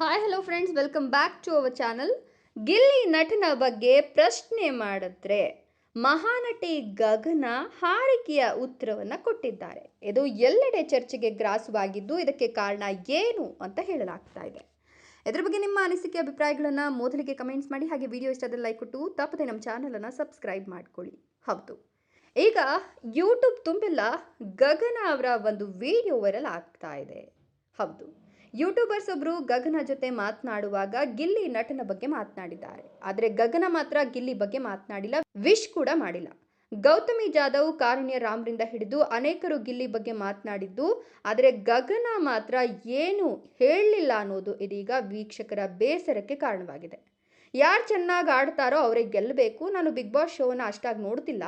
Hi hello friends welcome back to our channel Gilli ನಟನ ಬಗ್ಗೆ ಪ್ರಶ್ನೆ ಮಾಡಿದ್ರೆ ಮಹಾನಟಿ ಗಗನ ಹಾರಿಕೆಯ ಉತ್ತರವನ್ನು ಕೊಟ್ಟಿದ್ದಾರೆ. ಇದು ಎಲ್ಲೆಡೆ ಚರ್ಚೆಗೆ ಗ್ರಾಸವಾಗಿದ್ದು ಇದಕ್ಕೆ ಕಾರಣ ಏನು ಅಂತ ಹೇಳಲಾಗ್ತಾ ಇದೆ. ಇದ್ರ ಬಗ್ಗೆ ನಿಮ್ಮ ಅನಿಸಿಕೆ, ಅಭಿಪ್ರಾಯಗಳನ್ನು ಮೊದಲಿಗೆ ಕಮೆಂಟ್ಸ್ ಮಾಡಿ, ಹಾಗೆ ವಿಡಿಯೋ ಇಷ್ಟದಲ್ಲಿ ಲೈಕ್ ಕೊಟ್ಟು, ತಪ್ಪದೆ ನಮ್ಮ ಚಾನಲನ್ನು ಸಬ್ಸ್ಕ್ರೈಬ್ ಮಾಡ್ಕೊಳ್ಳಿ. ಹೌದು. ಈಗ ಯೂಟ್ಯೂಬ್ ತುಂಬೆಲ್ಲ ಗಗನ ಅವರ ಒಂದು ವಿಡಿಯೋ ವೈರಲ್ ಆಗ್ತಾ ಇದೆ. ಹೌದು. ಯೂಟ್ಯೂಬರ್ಸ್ ಒಬ್ರು ಗಗನ ಜೊತೆ ಮಾತನಾಡುವಾಗ ಗಿಲ್ಲಿ ನಟನ ಬಗ್ಗೆ ಮಾತನಾಡಿದ್ದಾರೆ. ಆದರೆ ಗಗನ ಮಾತ್ರ ಗಿಲ್ಲಿ ಬಗ್ಗೆ ಮಾತನಾಡಿಲ್ಲ, ವಿಶ್ ಕೂಡ ಮಾಡಿಲ್ಲ. ಗೌತಮಿ ಜಾಧವ್ ಕಾರುಣ್ಯ ರಾಮ್ರಿಂದ ಹಿಡಿದು ಅನೇಕರು ಗಿಲ್ಲಿ ಬಗ್ಗೆ ಮಾತನಾಡಿದ್ದು, ಆದರೆ ಗಗನ ಮಾತ್ರ ಏನು ಹೇಳಲಿಲ್ಲ ಅನ್ನೋದು ಇದೀಗ ವೀಕ್ಷಕರ ಬೇಸರಕ್ಕೆ ಕಾರಣವಾಗಿದೆ. ಯಾರು ಚೆನ್ನಾಗಿ ಆಡ್ತಾರೋ ಅವರೇ ಗೆಲ್ಲಬೇಕು ನಾನು ಬಿಗ್ ಬಾಸ್ ಶೋನ ಅಷ್ಟಾಗಿ ನೋಡ್ತಿಲ್ಲ.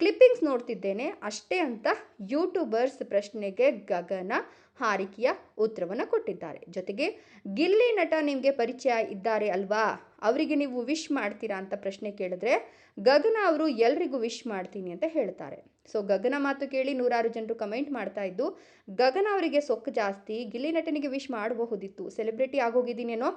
ಕ್ಲಿಪ್ಪಿಂಗ್ಸ್ ನೋಡ್ತಿದ್ದೇನೆ. ಅಷ್ಟೇ ಅಂತ ಯೂಟ್ಯೂಬರ್ಸ್ ಪ್ರಶ್ನೆಗೆ ಗಗನ ಹಾರಿಕೆಯ ಉತ್ತರವನ್ನು ಕೊಟ್ಟಿದ್ದಾರೆ. ಜೊತೆಗೆ ಗಿಲ್ಲಿ ನಟ ನಿಮಗೆ ಪರಿಚಯ ಇದ್ದಾರೆ ಅಲ್ವಾ? ಅವರಿಗೆ ನೀವು ವಿಶ್ ಮಾಡ್ತೀರಾ ಅಂತ ಪ್ರಶ್ನೆ ಕೇಳಿದ್ರೆ ಗಗನ ಅವರು ಎಲ್ರಿಗೂ ವಿಶ್ ಮಾಡ್ತೀನಿ ಅಂತ ಹೇಳ್ತಾರೆ. ಸೊ ಗಗನ ಮಾತು ಕೇಳಿ ನೂರಾರು ಜನರು ಕಮೆಂಟ್ ಮಾಡ್ತಾ ಇದ್ದು, ಗಗನ ಅವರಿಗೆ ಸೊಕ್ಕು ಜಾಸ್ತಿ, ಗಿಲ್ಲಿ ನಟನಿಗೆ ವಿಶ್ ಮಾಡಬಹುದಿತ್ತು ಸೆಲೆಬ್ರಿಟಿ ಆಗೋಗಿದ್ದೀನಿ ಅನ್ನೋ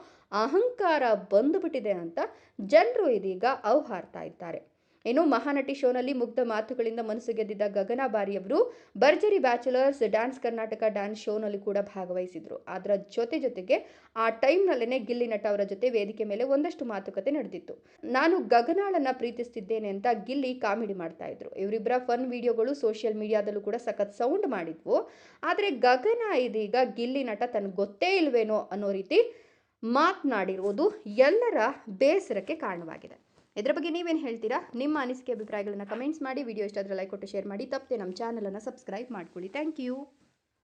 ಅಹಂಕಾರ ಬಂದುಬಿಟ್ಟಿದೆ ಅಂತ ಜನರು ಇದೀಗ ಅವ್ಹಾರ್ತಾ ಇದ್ದಾರೆ. ಇನ್ನು ಮಹಾನಟಿ ಶೋನಲ್ಲಿ ಮುಗ್ಧ ಮಾತುಗಳಿಂದ ಮನಸ್ಸು ಗೆದ್ದಿದ್ದ ಗಗನ ಬಾರಿಯವರು ಭರ್ಜರಿ ಬ್ಯಾಚುಲರ್ಸ್, ಡ್ಯಾನ್ಸ್ ಕರ್ನಾಟಕ ಡ್ಯಾನ್ಸ್ ಶೋನಲ್ಲಿ ಕೂಡ ಭಾಗವಹಿಸಿದ್ರು. ಅದರ ಜೊತೆ ಜೊತೆಗೆ ಆ ಟೈಮ್ನಲ್ಲೇ ಗಿಲ್ಲಿ ನಟ ಅವರ ಜೊತೆ ವೇದಿಕೆ ಮೇಲೆ ಒಂದಷ್ಟು ಮಾತುಕತೆ ನಡೆದಿತ್ತು. ನಾನು ಗಗನಾಳನ್ನ ಪ್ರೀತಿಸ್ತಿದ್ದೇನೆ ಅಂತ ಗಿಲ್ಲಿ ಕಾಮಿಡಿ ಮಾಡ್ತಾ ಇದ್ರು. ಇವರಿಬ್ಬರ ಫನ್ ವಿಡಿಯೋಗಳು ಸೋಷಿಯಲ್ ಮೀಡಿಯಾದಲ್ಲೂ ಕೂಡ ಸಖತ್ ಸೌಂಡ್ ಮಾಡಿದ್ವು. ಆದರೆ ಗಗನ ಇದೀಗ ಗಿಲ್ಲಿ ನಟ ತನಗೆ ಗೊತ್ತೇ ಇಲ್ವೇನೋ ಅನ್ನೋ ರೀತಿ ಮಾತನಾಡಿರುವುದು ಎಲ್ಲರ ಬೇಸರಕ್ಕೆ ಕಾರಣವಾಗಿದೆ. ಇದರ ಬಗ್ಗೆ ನೀವೇನು ಹೇಳ್ತೀರಾ? ನಿಮ್ಮ ಅನಿಸಿಕೆ ಅಭಿಪ್ರಾಯಗಳನ್ನು ಕಮೆಂಟ್ಸ್ ಮಾಡಿ ವಿಡಿಯೋ ಇಷ್ಟ ಲೈಕ್ ಕೊಟ್ಟು ಶೇರ್ ಮಾಡಿ, ತಪ್ಪದೆ ನಮ್ಮ ಚಾನಲನ್ನು ಸಬ್ಸ್ಕ್ರೈಬ್ ಮಾಡ್ಕೊಳ್ಳಿ. Thank you